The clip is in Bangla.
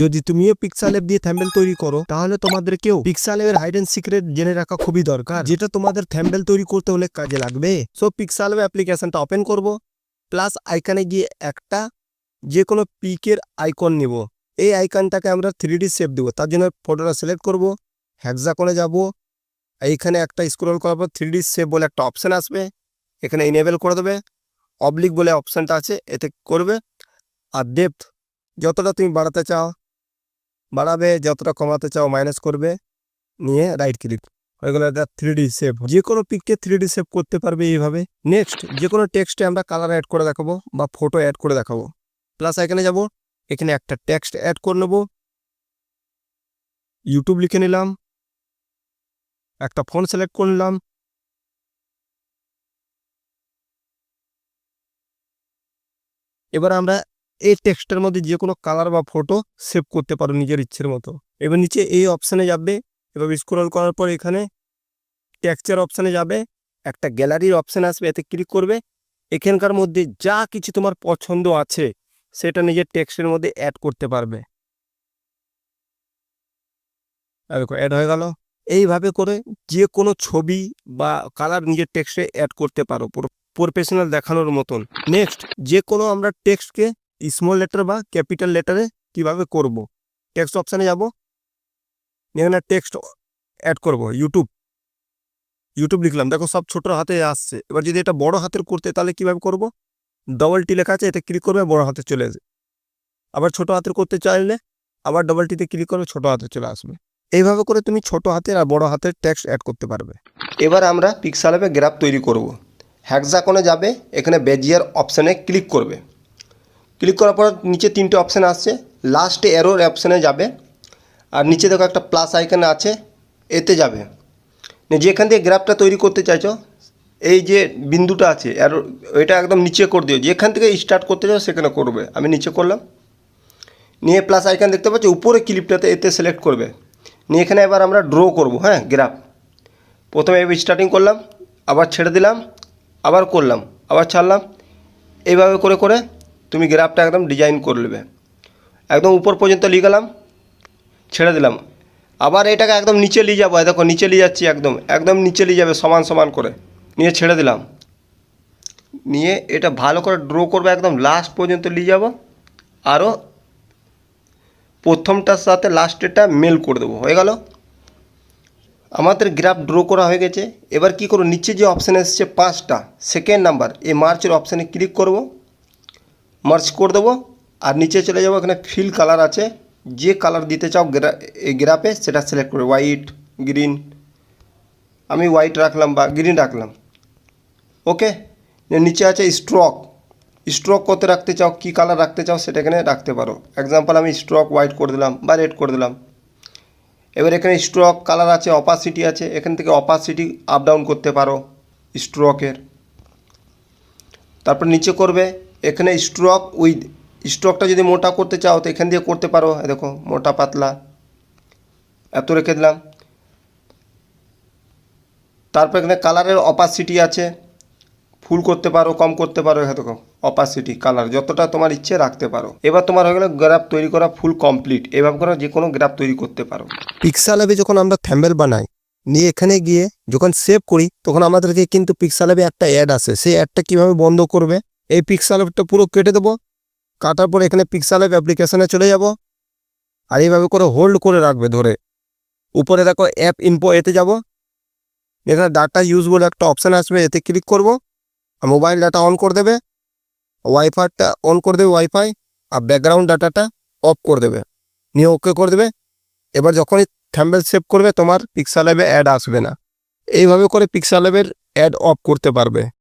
যদি তুমিও পিক্সাল অ্যাপ দিয়ে থ্যাম্বেল তৈরি করো, তাহলে তোমাদেরকেও পিক্সাল অ্যাপের হাইড অ্যান্ড সিক্রেট জেনে রাখা খুবই দরকার, যেটা তোমাদের থ্যাম্বেল তৈরি করতে হলে কাজে লাগবে। সো পিক্সাল অ্যাপ অ্যাপ্লিকেশনটা ওপেন করব প্লাস আইকনে গিয়ে একটা যে কোনো পিকের আইকন নিব। এই আইকনটাকে আমরা থ্রি ডি শেপ দেবো, তার জন্য ফটোটা সিলেক্ট করব হ্যাকজাকনে যাব, এইখানে একটা স্ক্রল করার পর থ্রি ডি শেপ বলে একটা অপশান আসবে, এখানে ইনেবেল করে দেবে অবলিক বলে অপশানটা আছে, এতে করবে, আর ডেপথ যতটা তুমি বাড়াতে চাও বাড়াবে, যতটা কমাতে চাও মাইনাস করবে, নিয়ে রাইট ক্লিক হয়ে গেলো এটা থ্রি ডি সেভ যে কোনো পিককে থ্রি ডি সেভ করতে পারবে এইভাবে। নেক্সট যে কোনো টেক্সটে আমরা কালার অ্যাড করে দেখাবো বা ফটো অ্যাড করে দেখাবো। প্লাস এখানে যাব, এখানে একটা টেক্সট অ্যাড করে নেব। ইউটিউব লিখে নিলাম। একটা ফোন সিলেক্ট করে নিলাম। এবার আমরা এই টেক্সটের মধ্যে যে কোনো কালার বা ফটো সেভ করতে পারো নিজের ইচ্ছের মতো। এবার নিচে এই অপশানে যাবে, এবার স্ক্রল করার পর এখানে টেক্সচার অপশানে যাবে, একটা গ্যালারির অপশান আসবে, এতে ক্লিক করবে। এখানকার মধ্যে যা কিছু তোমার পছন্দ আছে, সেটা নিজের টেক্সটের মধ্যে অ্যাড করতে পারবে। দেখো অ্যাড হয়ে গেল। এইভাবে করে যে কোনো ছবি বা কালার নিজের টেক্সটে অ্যাড করতে পারো প্রফেশনাল দেখানোর মতন। নেক্সট যে কোনো আমরা টেক্সটকে স্মল লেটার বা ক্যাপিটাল লেটারে কীভাবে করব? টেক্সট অপশানে যাব। এখানে টেক্সট অ্যাড করব ইউটিউব ইউটিউব লিখলাম। দেখো সব ছোট হাতে আসছে। এবার যদি এটা বড় হাতের করতে, তাহলে কীভাবে করব? ডবল টি লেখা আছে, এতে ক্লিক করবে, বড় হাতে চলে আসবে। আবার ছোট হাতের করতে চাইলে, আবার ডবল টিতে ক্লিক করবে, ছোট হাতে চলে আসবে। এইভাবে করে তুমি ছোট হাতের আর বড় হাতের টেক্সট অ্যাড করতে পারবে। এবার আমরা পিক্সাল অ্যাপে গ্রাফ তৈরি করব। হ্যাকজাকনে যাবে, এখানে বেজিয়ার অপশানে ক্লিক করবে। ক্লিক করার পর নিচে তিনটে অপশান আসছে। লাস্টে এরোর অপশানে যাবে। আর নিচে দেখো একটা প্লাস আইকন আছে, এতে যাবে। যেখান দিয়ে গ্রাফটা তৈরি করতে চাইছো, এই যে বিন্দুটা আছে এরো এটা একদম নিচে করে দিও। যেখান থেকে স্টার্ট করতে চাও, সেখানে করবে। আমি নিচে করলাম। নিয়ে প্লাস আইকন দেখতে পাচ্ছি, উপরে ক্লিপটাতে এতে সিলেক্ট করবে। নিয়ে এখানে এবার আমরা ড্র করব হ্যাঁ গ্রাফ প্রথমে এবার স্টার্টিং করলাম, আবার ছেড়ে দিলাম, আবার করলাম, আবার ছাড়লাম। এইভাবে করে করে তুমি গ্রাফটা একদম ডিজাইন করে নেবে। একদম উপর পর্যন্ত নিয়ে গেলাম, ছেড়ে দিলাম। আবার এটাকে একদম নিচে নিয়ে যাব দেখো নিচে নিয়ে যাচ্ছি একদম একদম নিচে নিয়ে যাবে সমান সমান করে। নিয়ে ছেড়ে দিলাম। নিয়ে এটা ভালো করে ড্র করবে একদম লাস্ট পর্যন্ত নিয়ে যাব। আরও প্রথমটার সাথে লাস্টেরটা মেল করে দেবো। হয়ে গেল? আমাদের গ্রাফ ড্র করা হয়ে গেছে। এবার কি করব? নিচে যে অপশান এসছে পাঁচটা সেকেন্ড নাম্বার এই মার্চের অপশানে ক্লিক করব। মার্চ করে দেবো। আর নিচে চলে যাব, এখানে ফিল কালার আছে। যে কালার দিতে চাও গ্রা গ্রাফে সেটা সিলেক্ট করবে হোয়াইট গ্রিন আমি হোয়াইট রাখলাম বা গ্রিন রাখলাম। ওকে নিচে আছে স্ট্রক স্ট্রোক করতে রাখতে চাও, কী কালার রাখতে চাও, সেটা এখানে রাখতে পারো। এক্সাম্পল আমি স্ট্রোক হোয়াইট করে দিলাম বা রেড করে দিলাম। এবার এখানে স্ট্রোক কালার আছে অপাসিটি আছে, এখান থেকে অপাসিটি আপ ডাউন করতে পারো স্ট্রোকের তারপর নিচে করবে এখানে স্ট্রোক উইথ স্ট্রোকটা যদি মোটা করতে চাও, তো এখান দিয়ে করতে পারো। দেখো, মোটা, পাতলা। এত রেখে দিলাম। তারপর এখানে কালারের অপাসিটি আছে। ফুল করতে পারো, কম করতে পারো হ্যাঁ দেখো অপাসিটি কালার যতটা তোমার ইচ্ছে রাখতে পারো। এবার তোমার হয়ে গেলে গ্রাফ তৈরি করা ফুল কমপ্লিট এভাবে করে যে কোনো গ্রাফ তৈরি করতে পারো। পিক্সাল অ্যাপে যখন আমরা থ্যাম্বেল বানাই, নিয়ে এখানে গিয়ে যখন সেভ করি, তখন আমাদেরকে কিন্তু পিক্সাল অ্যাপে একটা অ্যাড আসে সেই অ্যাডটা কীভাবে বন্ধ করবে? এই পিক্সাল অ্যাপটা পুরো কেটে দেবো। কাটার পর এখানে পিক্সাল অ্যাপ অ্যাপ্লিকেশনে চলে যাব। আর এইভাবে করে হোল্ড করে রাখবে ধরে। উপরে দেখো অ্যাপ ইনফো এতে যাব। এখানে ডাটা ইউজ বলে একটা অপশান আসবে, এতে ক্লিক করব। আর মোবাইল ডাটা অন করে দেবে। ওয়াইফাইটা অন করে দেবে ওয়াইফাই আর ব্যাকগ্রাউন্ড ডাটাটা অফ করে দেবে। নিয়ে ওকে করে দেবে। এবার যখনই থ্যাম্বেল সেভ করবে, তোমার পিক্সাল অ্যাপে অ্যাড আসবে না। এইভাবে করে পিক্সাল অ্যাপের অ্যাড অফ করতে পারবে।